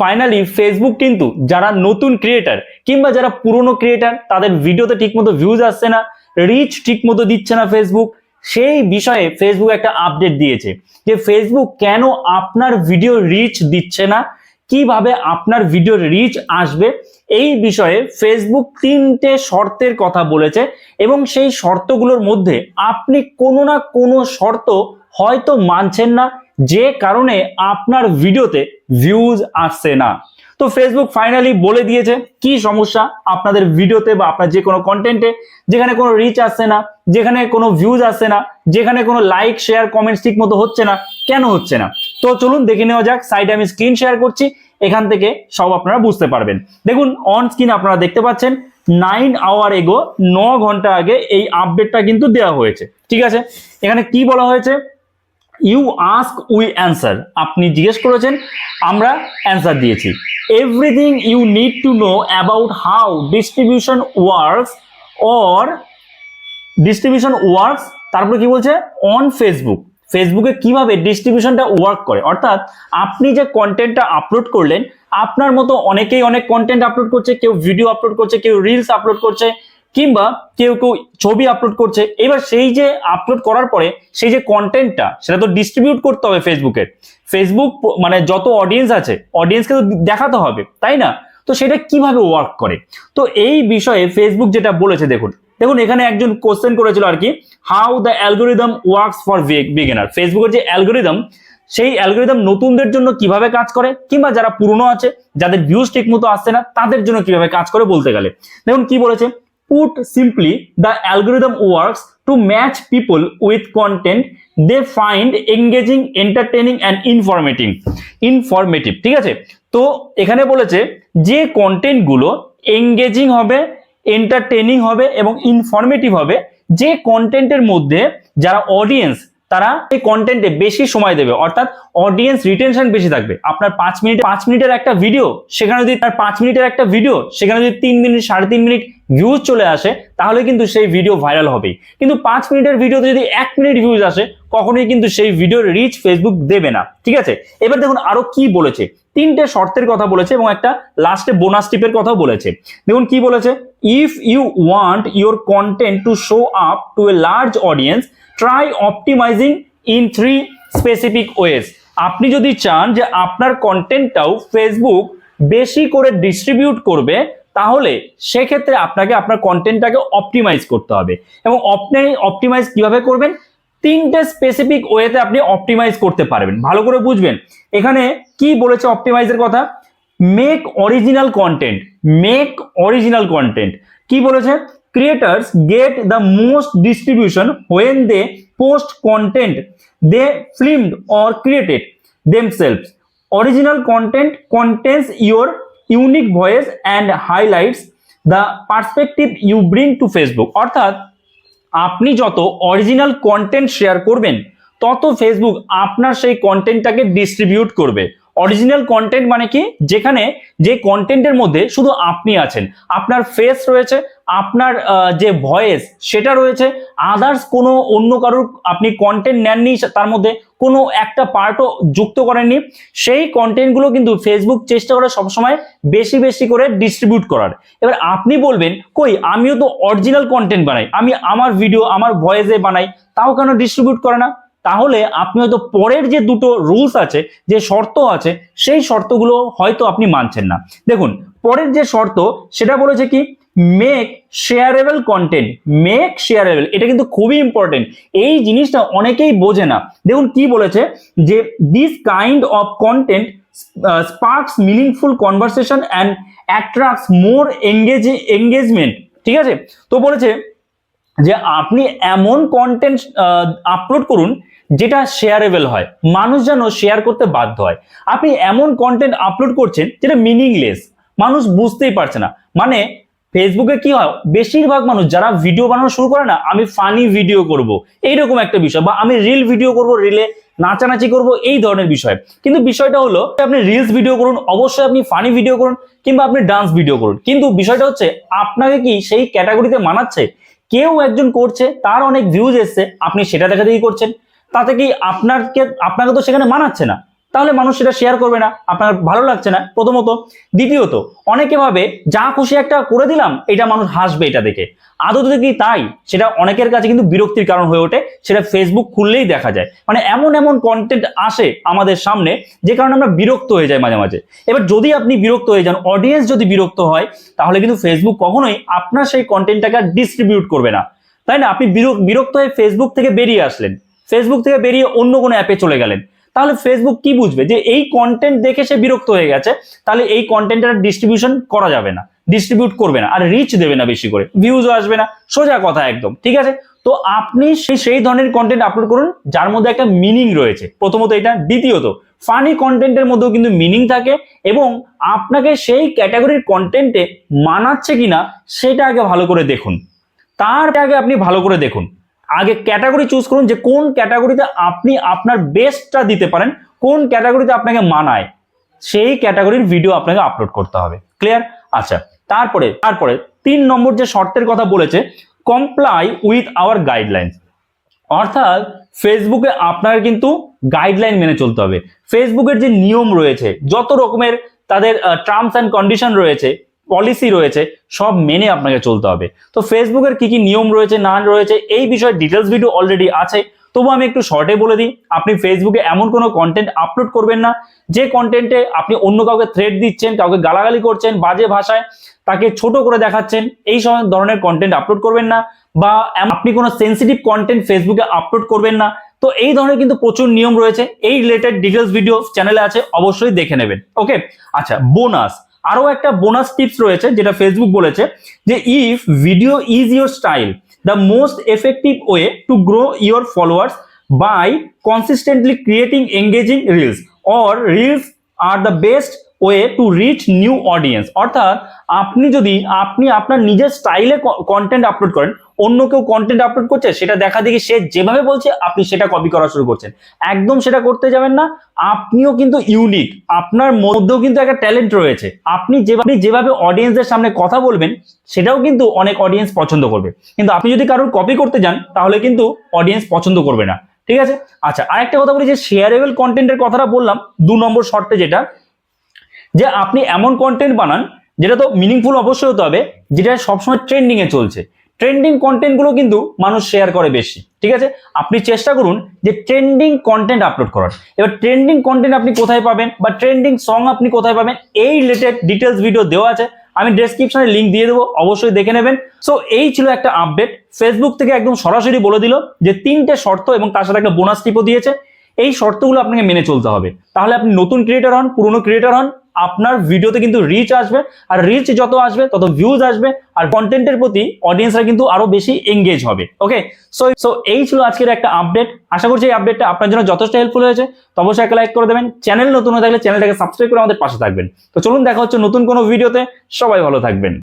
Finally Facebook কিন্তু যারা নতুন ক্রিয়েটার কিংবা যারা পুরনো ক্রিয়েটার তাদের ভিডিওতে ঠিকমতো ভিউজ আসছে না রিচ ঠিকমতো দিচ্ছে না ফেসবুক সেই বিষয়ে ফেসবুক একটা আপডেট দিয়েছে যে ফেসবুক কেন আপনার ভিডিও রিচ দিচ্ছে না, কীভাবে আপনার ভিডিওর রিচ আসবে, এই বিষয়ে ফেসবুক তিনটে শর্তের কথা বলেছে এবং সেই শর্তগুলোর মধ্যে আপনি কোনো না কোনো শর্ত হয়তো মানছেন না যে কারণে আপনার ভিডিওতে ভিউজ আসছে না। তো ফেসবুক ফাইনালি বলে দিয়েছে কি সমস্যা আপনাদের ভিডিওতে বা আপনার যে কোনো কন্টেন্টে যেখানে কোনো রিচ আসছে না, যেখানে কোনো ভিউজ আসছে না, যেখানে কোনো লাইক শেয়ার কমেন্টস ঠিক মতো হচ্ছে না, কেন হচ্ছে না? তো চলুন দেখে নেওয়া যাক সাইডে আমি স্ক্রিন শেয়ার করছি, এখান থেকে সব আপনারা বুঝতে পারবেন। দেখুন অন স্ক্রিন আপনারা দেখতে পাচ্ছেন নাইন আওয়ার এগো ন ঘণ্টা আগে এই আপডেটটা কিন্তু দেওয়া হয়েছে। ঠিক আছে? এখানে কি বলা হয়েছে? ইউ আস্ক উই অ্যান্সার আপনি জিজ্ঞেস করেছেন, আমরা অ্যান্সার দিয়েছি। Everything you need to know about how distribution works or distribution works তারপরে কি বলছে? অন ফেসবুক ফেসবুকে কীভাবে ডিস্ট্রিবিউশনটা ওয়ার্ক করে? অর্থাৎ আপনি যে কন্টেন্টটা আপলোড করলেন, আপনার মতো অনেকেই অনেক কন্টেন্ট আপলোড করছে, কেউ ভিডিও আপলোড করছে, কেউ রিলস আপলোড করছে কিংবা কেউ কেউ ছবি আপলোড করছে, এবার সেই যে আপলোড করার পরে সেই যে কন্টেন্টটা সেটা তো ডিস্ট্রিবিউট করতে হবে ফেসবুকে ফেসবুক মানে যত অডিয়েন্স আছে অডিয়েন্সকে তো দেখাতে হবে, তাই না? তো সেটা কীভাবে ওয়ার্ক করে? তো এই বিষয়ে ফেসবুক যেটা বলেছে, দেখুন দেখুন, এখানে একজন কোশ্চেন করেছিল আর কি how the algorithm works for beginner ফেসবুকের যে অ্যালগোরিদম সেই অ্যালগোরিদম নতুনদের জন্য কীভাবে কাজ করে, কিংবা যারা পুরনো আছে, যাদের ভিউজ ঠিক মতো আসছে না, তাদের জন্য কীভাবে কাজ করে বলতে গেলে। দেখুন, কি বলেছে? Put simply the algorithm works to match people with content they find engaging entertaining and informative informative ঠিক আছে? তো এখানে বলেছে যে কন্টেন্টগুলো এঙ্গেজিং হবে এন্টারটেনিং হবে এবং ইনফরমেটিভ হবে, যে কন্টেন্টের মধ্যে যারা অডিয়েন্স তারা এই কন্টেন্টে বেশি সময় দেবে। অর্থাৎ অডিয়েন্স রিটেনশন বেশি থাকবে। আপনার পাঁচ মিনিট, পাঁচ মিনিটের একটা ভিডিও সেখানে যদি তার পাঁচ মিনিটের একটা ভিডিও সেখানে যদি তিন মিনিট, সাড়ে তিন মিনিট ভিউজ চলে আসে, তাহলে কিন্তু সেই ভিডিও ভাইরাল হবেই। কিন্তু পাঁচ মিনিটের ভিডিওতে যদি এক মিনিট ভিউজ আসে, কখনোই কিন্তু সেই ভিডিওর রিচ ফেসবুক দেবে না। ঠিক আছে? এবার দেখুন আরও কি বলেছে। তিনটে শর্তের কথা বলেছে এবং একটা লাস্টে বোনাস টিপের কথাও বলেছে। দেখুন কি বলেছে? If you want your content to show up to a large audience try optimizing in three specific ways আপনি যদি চান যে আপনার কন্টেন্টটাও ফেসবুক বেশি করে ডিস্ট্রিবিউট করবে তাহলে সেক্ষেত্রে আপনাকে আপনার কন্টেন্টটাকে অপটিমাইজ করতে হবে। এবং আপনি অপটিমাইজ কীভাবে করবেন? তিনটে স্পেসিফিক ওয়েতে আপনি অপটিমাইজ করতে পারবেন। ভালো করে বুঝবেন। এখানে কি বলেছে অপটিমাইজের কথা? Make original content make original content কি বলেছে? Creators get the most distribution when they post content they filmed or created themselves original content contains your unique voice and highlights the perspective you bring to Facebook অর্থাৎ, আপনি যত original content share করবেন, তত Facebook আপনার সেই কন্টেন্টটাকে distribute করবে। Original content মানে কি? যেখানে যে কন্টেন্টের মধ্যে শুধু আপনি আছেন। আপনার ফেস রয়েছে আপনার যে ভয়েস, সেটা রয়েছে। আদার্স কোনো অন্য কারোর আপনি কন্টেন্ট নেননি তার মধ্যে কোনো একটা পার্টও যুক্ত করেননি। সেই কন্টেন্টগুলো কিন্তু ফেসবুক চেষ্টা করে সবসময় বেশি বেশি করে ডিস্ট্রিবিউট করার। এবার আপনি বলবেন, কই, আমিও তো অরিজিনাল কন্টেন্ট বানাই। আমি আমার ভিডিও আমার ভয়েসে বানাই, তাও কেন ডিস্ট্রিবিউট করে না? তাহলে আপনি হয়তো পরের যে দুটো রুলস আছে, যে শর্ত আছে, সেই শর্তগুলো হয়তো আপনি মানছেন না। দেখুন, পরের যে শর্ত, সেটা বলেছে কি? Make shareable content make shareable এটা কিন্তু খুবই ইম্পর্টেন্ট এই জিনিসটা অনেকেই বোঝে না। দেখুন কি বলেছে যে this kind of content sparks meaningful conversation and attracts more engage engagement ঠিক আছে? তো বলেছে যে আপনি এমন কন্টেন্ট আপলোড করুন যেটা শেয়ারেবল হয়। মানুষ যেন শেয়ার করতে বাধ্য হয়। আপনি এমন কন্টেন্ট আপলোড করছেন যেটা মিনিংলেস মানুষ বুঝতেই পারছে না। মানে ফেসবুকে কি হয়? বেশিরভাগ মানুষ যারা ভিডিও বানানো শুরু করে না, আমি ফানি ভিডিও করব। এইরকম একটা বিষয় বা আমি রিল ভিডিও করব রিলে নাচানাচি করব, এই ধরনের বিষয়। কিন্তু বিষয়টা হলো, আপনি রিলস ভিডিও করুন, অবশ্যই আপনি ফানি ভিডিও করুন, কিংবা আপনি ডান্স ভিডিও করুন। কিন্তু বিষয়টা হচ্ছে, আপনাকে কি সেই ক্যাটাগরিতে মানাচ্ছে? কেউ একজন করছে, তার অনেক ভিউজ এসছে, আপনি সেটা দেখা দেখি করছেন। তাতে কি আপনাকে আপনাকে তো সেখানে মানাচ্ছে না। তাহলে মানুষ সেটা শেয়ার করবে না, আপনার ভালো লাগছে না। প্রথমত। দ্বিতীয়ত, অনেকে ভাবে, যা খুশি একটা করে দিলাম, এটা মানুষ হাসবে এটা দেখে। আদতে কি তাই, সেটা অনেকের কাছে কিন্তু বিরক্তির কারণ হয়ে ওঠে, সেটা ফেসবুক খুললেই দেখা যায়। মানে এমন এমন কন্টেন্ট আসে আমাদের সামনে, যে কারণে আমরা বিরক্ত হয়ে যাই মাঝে মাঝে। এবার যদি আপনি বিরক্ত হয়ে যান অডিয়েন্স যদি বিরক্ত হয়, তাহলে কিন্তু ফেসবুক কখনোই আপনার সেই কন্টেন্টটাকে আর ডিস্ট্রিবিউট করবে না। তাই না? আপনি বিরক- বিরক্ত হয়ে ফেসবুক থেকে বেরিয়ে আসলেন। ফেসবুক থেকে বেরিয়ে অন্য কোনো অ্যাপে চলে গেলেন। তাহলে ফেসবুক কি বুঝবে? যে এই কন্টেন্ট দেখে সে বিরক্ত হয়ে গেছে, তাহলে এই কন্টেন্টের ডিস্ট্রিবিউশন করা যাবে না ডিস্ট্রিবিউট করবে না, আর রিচ দেবে না বেশি করে ভিউজও আসবে না, সোজা কথা একদম, ঠিক আছে? তো আপনি সেই সেই ধরনের কন্টেন্ট আপলোড করুন, যার মধ্যে একটা মিনিং রয়েছে, প্রথমত এটা, দ্বিতীয়ত ফানি কন্টেন্টের মধ্যেও কিন্তু মিনিং থাকে, এবং আপনাকে সেই ক্যাটাগরির কন্টেন্টে মানাচ্ছে কিনা, সেটা আগে ভালো করে দেখুন, তার আগে আপনি ভালো করে দেখুন আগে ক্যাটাগরি চুজ করুন যে কোন ক্যাটাগরিতে আপনি আপনার বেস্টটা দিতে পারেন, কোন ক্যাটাগরিতে আপনাকে মানায়, সেই ক্যাটাগরির ভিডিও আপনাকে আপলোড করতে হবে। ক্লিয়ার আচ্ছা তারপরে তারপরে তিন নম্বর যে শর্তের কথা বলেছে কমপ্লাই উইথ আওয়ার গাইডলাইন অর্থাৎ ফেসবুকে আপনার কিন্তু গাইডলাইন মেনে চলতে হবে। ফেসবুকের যে নিয়ম রয়েছে, যত রকমের তাদের টার্মস অ্যান্ড কন্ডিশন রয়েছে পলিসি রয়েছে, সব মেনে আপনাকে চলতে হবে। তো ফেসবুকের কি কি নিয়ম রয়েছে, না রয়েছে, এই বিষয়ে ডিটেলস ভিডিও অলরেডি আছে। তবু আমি একটু শর্টে বলে দিই, আপনি ফেসবুকে এমন কোনো কন্টেন্ট আপলোড করবেন না, যে কন্টেন্টে আপনি অন্য কাউকে থ্রেড দিচ্ছেন, কাউকে গালাগালি করছেন, বাজে ভাষায় তাকে ছোট করে দেখাচ্ছেন, এই সব ধরনের কন্টেন্ট আপলোড করবেন না, বা আপনি কোনো সেন্সিটিভ কন্টেন্ট ফেসবুকে আপলোড করবেন না। তো এই ধরনের কিন্তু প্রচুর নিয়ম রয়েছে, এই রিলেটেড ডিটেলস ভিডিও চ্যানেলে আছে, অবশ্যই দেখে নেবেন। ওকে আচ্ছা বোনাস আরও একটা বোনাস টিপস রয়েছে, যেটা ফেসবুক বলেছে, যে if video is your style the most effective way to grow your followers by consistently creating engaging reels or reels R the best way to reach new audience অর্থাৎ আপনি যদি, আপনি আপনার নিজের স্টাইলে কন্টেন্ট আপলোড করেন, অন্য কেউ কন্টেন্ট আপলোড করছে, সেটা দেখা দেখি সে যেভাবে বলছে, আপনি সেটা কপি করা শুরু করছেন। একদম সেটা করতে যাবেন না, আপনিও কিন্তু ইউনিক আপনার মধ্যেও কিন্তু একটা ট্যালেন্ট রয়েছে। আপনি যেভাবে যেভাবে অডিয়েন্সদের সামনে কথা বলবেন, সেটাও কিন্তু অনেক অডিয়েন্স পছন্দ করবে। কিন্তু আপনি যদি কারোর কপি করতে যান, তাহলে কিন্তু অডিয়েন্স পছন্দ করবে না। ঠিক আছে? আচ্ছা আরেকটা কথা বলি যে শেয়ারেবল কন্টেন্টের কথাটা বললাম, দু নম্বর শর্তে যেটা যে আপনি এমন কন্টেন্ট বানান, যেটা তো মিনিংফুল অবশ্যই হতে হবে, যেটা সবসময় ট্রেন্ডিং এ চলছে। ট্রেন্ডিং কন্টেন্টগুলো কিন্তু মানুষ শেয়ার করে বেশি, ঠিক আছে? আপনি চেষ্টা করুন যে ট্রেন্ডিং কন্টেন্ট আপলোড করার। এবার ট্রেন্ডিং কন্টেন্ট আপনি কোথায় পাবেন বা ট্রেন্ডিং সং আপনি কোথায় পাবেন, এই রিলেটেড ডিটেলস ভিডিও দেওয়া আছে। আমি ডেসক্রিপশনে লিঙ্ক দিয়ে দেবো, অবশ্যই দেখে নেবেন। সো এই ছিল একটা আপডেট ফেসবুক থেকে একদম সরাসরি বলে দিল যে তিনটে শর্ত এবং তার সাথে একটা বোনাস টিপও দিয়েছে। এই শর্তগুলো আপনাকে মেনে চলতে হবে। তাহলে আপনি নতুন ক্রিয়েটার হন, পুরনো ক্রিয়েটার হন আপনার ভিডিওতে কিন্তু রিচ আসবে। আর রিচ যত আসবে, তত ভিউজ আসবে। আর কন্টেন্টের প্রতি অডিয়েন্সরা কিন্তু আরও বেশি এঙ্গেজ হবে। ওকে সো সো এই ছিল আজকের একটা আপডেট আশা করছি এই আপডেটটা আপনার জন্য যথেষ্ট হেল্পফুল হয়েছে। তো অবশ্যই একটা লাইক করে দেবেন। চ্যানেল নতুন হয়ে থাকলে চ্যানেলটাকে সাবস্ক্রাইব করে আমাদের পাশে থাকবেন। তো চলুন দেখা হচ্ছে নতুন কোনো ভিডিওতে সবাই ভালো থাকবেন।